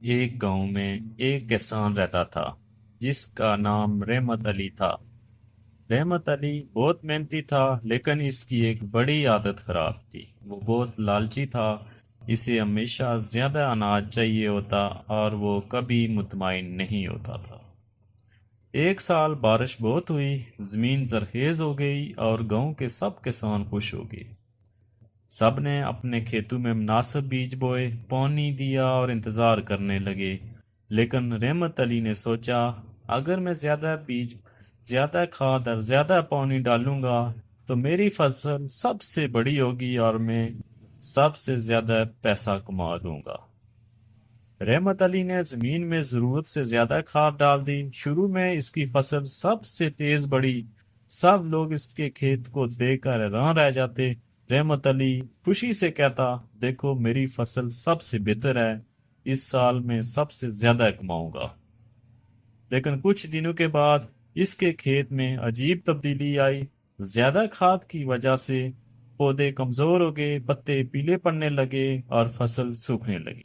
ایک گاؤں میں ایک کسان رہتا تھا، جس کا نام رحمت علی تھا۔ رحمت علی بہت محنتی تھا، لیکن اس کی ایک بڑی عادت خراب تھی۔ وہ بہت لالچی تھا، اسے ہمیشہ زیادہ اناج چاہیے ہوتا اور وہ کبھی مطمئن نہیں ہوتا تھا۔ ایک سال بارش بہت ہوئی، زمین زرخیز ہو گئی اور گاؤں کے سب کسان خوش ہو گئے۔ سب نے اپنے کھیتوں میں مناسب بیج بوئے، پانی دیا اور انتظار کرنے لگے۔ لیکن رحمت علی نے سوچا، اگر میں زیادہ بیج، زیادہ کھاد اور زیادہ پانی ڈالوں گا، تو میری فصل سب سے بڑی ہوگی اور میں سب سے زیادہ پیسہ کما لوں گا۔ رحمت علی نے زمین میں ضرورت سے زیادہ کھاد ڈال دی۔ شروع میں اس کی فصل سب سے تیز بڑی سب لوگ اس کے کھیت کو دیکھ کر حیران رہ جاتے۔ رحمت علی خوشی سے کہتا، دیکھو، میری فصل سب سے بہتر ہے، اس سال میں سب سے زیادہ کماؤں گا۔ لیکن کچھ دنوں کے بعد اس کے کھیت میں عجیب تبدیلی آئی۔ زیادہ کھاد کی وجہ سے پودے کمزور ہو گئے، پتے پیلے پڑنے لگے اور فصل سوکھنے لگی۔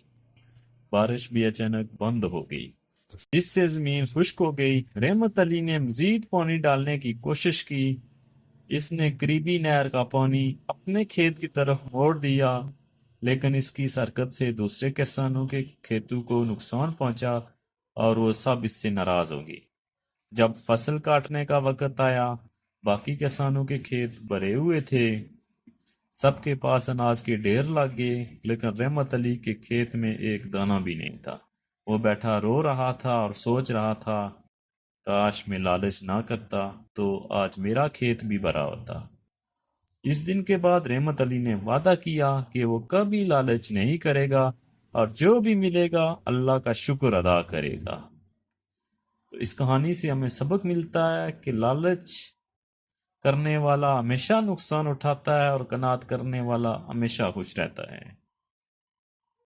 بارش بھی اچانک بند ہو گئی۔ جس سے زمین خشک ہو گئی۔ رحمت علی نے مزید پانی ڈالنے کی کوشش کی۔ اس نے قریبی نہر کا پانی اپنے کھیت کی طرف موڑ دیا، لیکن اس کی حرکت سے دوسرے کسانوں کے کھیتوں کو نقصان پہنچا اور وہ سب اس سے ناراض ہو گئے۔ جب فصل کاٹنے کا وقت آیا، باقی کسانوں کے کھیت بھرے ہوئے تھے۔ سب کے پاس اناج کے ڈھیر لگ گئے، لیکن رحمت علی کے کھیت میں ایک دانہ بھی نہیں تھا۔ وہ بیٹھا رو رہا تھا اور سوچ رہا تھا کاش میں لالچ نہ کرتا تو آج میرا کھیت بھی بھرا ہوتا۔ اس دن کے بعد رحمت علی نے وعدہ کیا کہ وہ کبھی لالچ نہیں کرے گا اور جو بھی ملے گا اللہ کا شکر ادا کرے گا۔ تو اس کہانی سے ہمیں سبق ملتا ہے کہ لالچ کرنے والا ہمیشہ نقصان اٹھاتا ہے اور کنات کرنے والا ہمیشہ خوش رہتا ہے۔